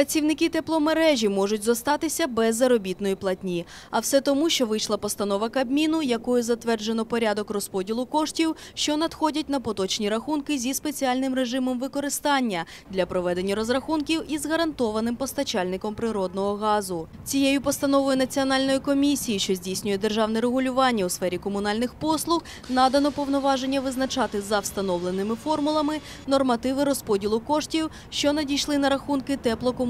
Працівники тепломережі можуть зостатися без заробітної платні. А все тому, що вийшла постанова Кабміну, якою затверджено порядок розподілу коштів, що надходять на поточні рахунки зі спеціальним режимом використання для проведення розрахунків із гарантованим постачальником природного газу. Цією постановою Національної комісії, що здійснює державне регулювання у сфері комунальних послуг, надано повноваження визначати за встановленими формулами нормативи розподілу коштів, що надійшли на рахунки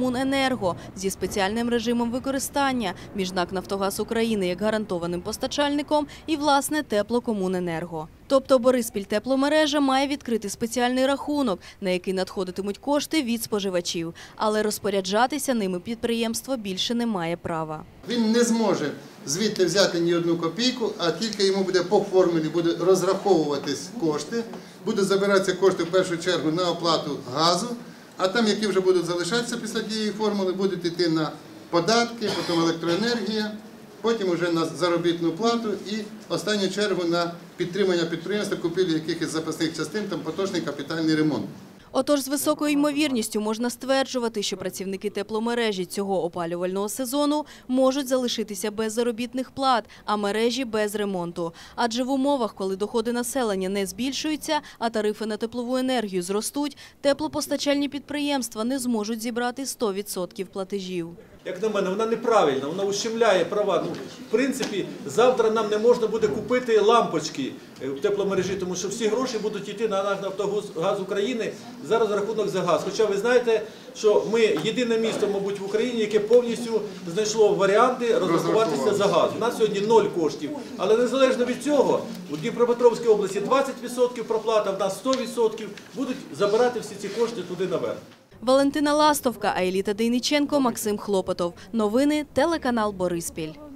теплокомуненерго зі спеціальним режимом використання між НАК «Нафтогаз України» як гарантованим постачальником і, власне, теплокомуненерго. Тобто Бориспіль тепломережа має відкрити спеціальний рахунок, на який надходитимуть кошти від споживачів, але розпоряджатися ними підприємство більше не має права. Він не зможе звідти взяти ні одну копійку, а тільки йому буде по формулі буде розраховуватись кошти, будуть забиратися кошти в першу чергу на оплату газу, а там, які вже будуть залишатися після тієї формули, будуть йти на податки, потім електроенергія, потім вже на заробітну плату і останню чергу на підтримання підприємства, купівлі якихось запасних частин, там поточний капітальний ремонт. Отож, з високою ймовірністю можна стверджувати, що працівники тепломережі цього опалювального сезону можуть залишитися без заробітних плат, а мережі без ремонту. Адже в умовах, коли доходи населення не збільшуються, а тарифи на теплову енергію зростуть, теплопостачальні підприємства не зможуть зібрати 100% платежів. Як на мене, вона неправильна, вона ущемляє права. Ну, в принципі, завтра нам не можна буде купити лампочки е, в тепломережі, тому що всі гроші будуть йти на «Нафтогаз України за розрахунок за газ. Хоча ви знаєте, що ми єдине місто, мабуть, в Україні, яке повністю знайшло варіанти розрахуватися за газ. У нас сьогодні ноль коштів. Але незалежно від цього, у Дніпропетровській області 20% проплата, в нас 100% будуть забирати всі ці кошти туди наверх. Валентина Ластовка, Аеліта Дейниченко, Максим Хлопотов. Новини телеканал Бориспіль.